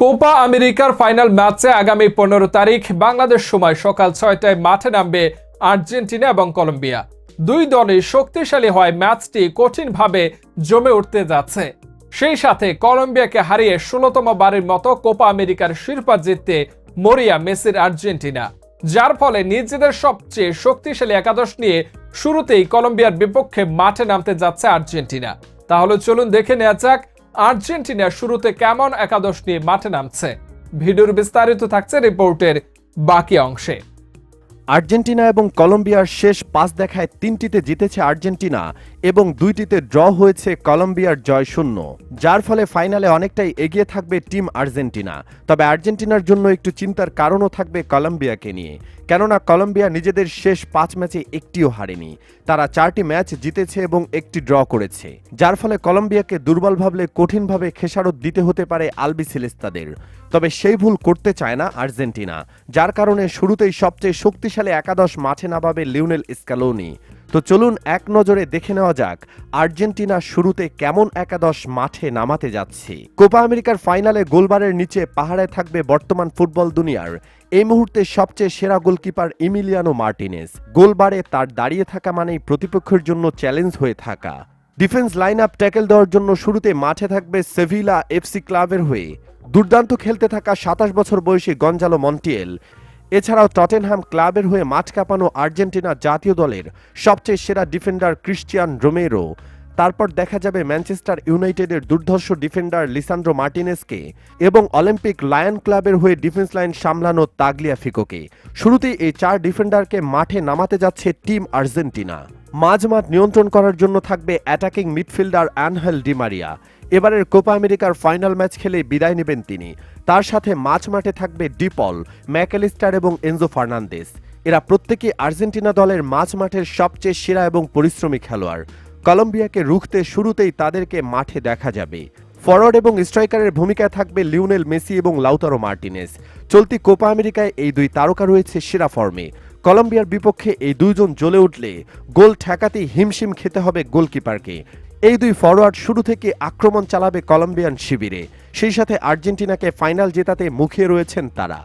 Copa আমেরিকার final ম্যাচে আগামী পনেরো তারিখ বাংলাদেশ সময় সকাল ছয়টায় মাঠে নামবে আর্জেন্টিনা এবং কলম্বিয়া। দুই দলই শক্তিশালী হয় ম্যাচটি কঠিনভাবে জমে উঠতে যাচ্ছে। সেই সাথে কলম্বিয়াকে হারিয়ে ষোলতম বারের মতো কোপা আমেরিকার শিরোপা জিততে মরিয়া মেসির আর্জেন্টিনা, যার ফলে নিজেদের সবচেয়ে শক্তিশালী একাদশ নিয়ে শুরুতেই কলম্বিয়ার বিপক্ষে মাঠে নামতে যাচ্ছে আর্জেন্টিনা। তাহলে চলুন দেখে নেওয়া যাক আর্জেন্টিনা শুরুতে কেমন একাদশ নিয়ে মাঠে নামছে? ভিডিওর বিস্তারিত থাকছে রিপোর্টের বাকি অংশে। আর্জেন্টিনা এবং কলম্বিয়ার শেষ পাঁচ দেখায় তিনটিতে জিতেছে আর্জেন্টিনা এবং দুইটিতে ড্র হয়েছে কলম্বিয়ার জয় শূন্য। যার ফলে ফাইনালে অনেকটাই এগিয়ে থাকবে টিম আর্জেন্টিনা। তবে আর্জেন্টিনার জন্য একটু চিন্তার কারণও থাকবে কলম্বিয়াকে নিয়ে। কেননা কলম্বিয়া নিজেদের শেষ পাঁচ ম্যাচে একটিও হারেনি। তারা চারটি ম্যাচ জিতেছে এবং একটি ড্র করেছে। যার ফলে কলম্বিয়াকে দুর্বল ভাবলে কঠিনভাবে খেসারত দিতে হতে পারে আলবি সিলেস্তাদের তবে সেই ভুল করতে চায় না আর্জেন্টিনা, যার কারণে শুরুতেই সবচেয়ে শক্তিশালী একাদশ মাঠে নামাবে লিওনেল স্ক্যালোনি তো চলুন এক নজরে দেখে নেওয়া যাক, আর্জেন্টিনা শুরুতে কেমন একাদশ মাঠে নামাতে যাচ্ছে। কোপা আমেরিকার ফাইনালে গোলবারের নিচে পাহাড়ে থাকবে বর্তমান ফুটবল দুনিয়ার। এই মুহূর্তে সবচেয়ে সেরা গোলকিপার ইমিলিয়ানো মার্টিনেস। গোলবারে তার দাঁড়িয়ে থাকা মানেই প্রতিপক্ষের জন্য চ্যালেঞ্জ হয়ে থাকা। ডিফেন্স লাইন আপ ট্যাকেল দেওয়ার জন্য শুরুতে মাঠে থাকবে সেভিলা এফসি ক্লাবের হয়ে। দুর্দান্ত খেলতে থাকা সাতাশ বছর বয়সী গঞ্জালো মন্টিয়েল। এছাড়াও টটেনহ্যাম ক্লাবের হয়ে মাঠ কাঁপানো আর্জেন্টিনা জাতীয় দলের সবচেয়ে সেরা ডিফেন্ডার ক্রিশ্চিয়ান রোমেরো। তারপর দেখা যাবে ম্যানচেস্টার ইউনাইটেডের দুর্ধর্ষ ডিফেন্ডার লিসান্দ্রো মার্টিনেসকে এবং অলিম্পিক লায়ন ক্লাবের হয়ে ডিফেন্স লাইন সামলানো তাগলিয়া ফিকোকে শুরুতেই এই চার ডিফেন্ডারকে মাঠে নামাতে যাচ্ছে টিম আর্জেন্টিনা। মাঝমাঠ নিয়ন্ত্রণ করার জন্য থাকবে attacking midfielder Angel Di Maria এবারের কোপা আমেরিকার ফাইনাল ম্যাচ খেলে বিদায় নেবেন তিনি। তার সাথে মাঝ মাঠে থাকবে ডিপল ম্যাকেলিস্টার এবং এনজো ফার্নান্দেস এরা প্রত্যেকেই আর্জেন্টিনা দলের মাঝ মাঠের সবচেয়ে সেরা এবং পরিশ্রমী খেলোয়াড়। কলম্বিয়াকে রুখতে শুরুতেই তাদেরকে মাঠে দেখা যাবে। ফরওয়ার্ড এবং স্ট্রাইকারের ভূমিকায় থাকবে লিওনেল মেসি এবং লাউতারো মার্টিনেস। চলতি কোপা আমেরিকায় এই দুই তারকা রয়েছে সেরা ফর্মে। কলম্বিয়ার বিপক্ষে এই দুইজন জ্বলে উঠলে গোল ঠেকাতেই হিমশিম খেতে হবে গোলকিপারকে। এই দুই ফরওয়ার্ড শুরু থেকে আক্রমণ চালাবে কলম্বিয়ান শিবিরে। সেই সাথে আর্জেন্টিনাকে ফাইনাল জেতাতে মুখিয়ে রয়েছেন তারা।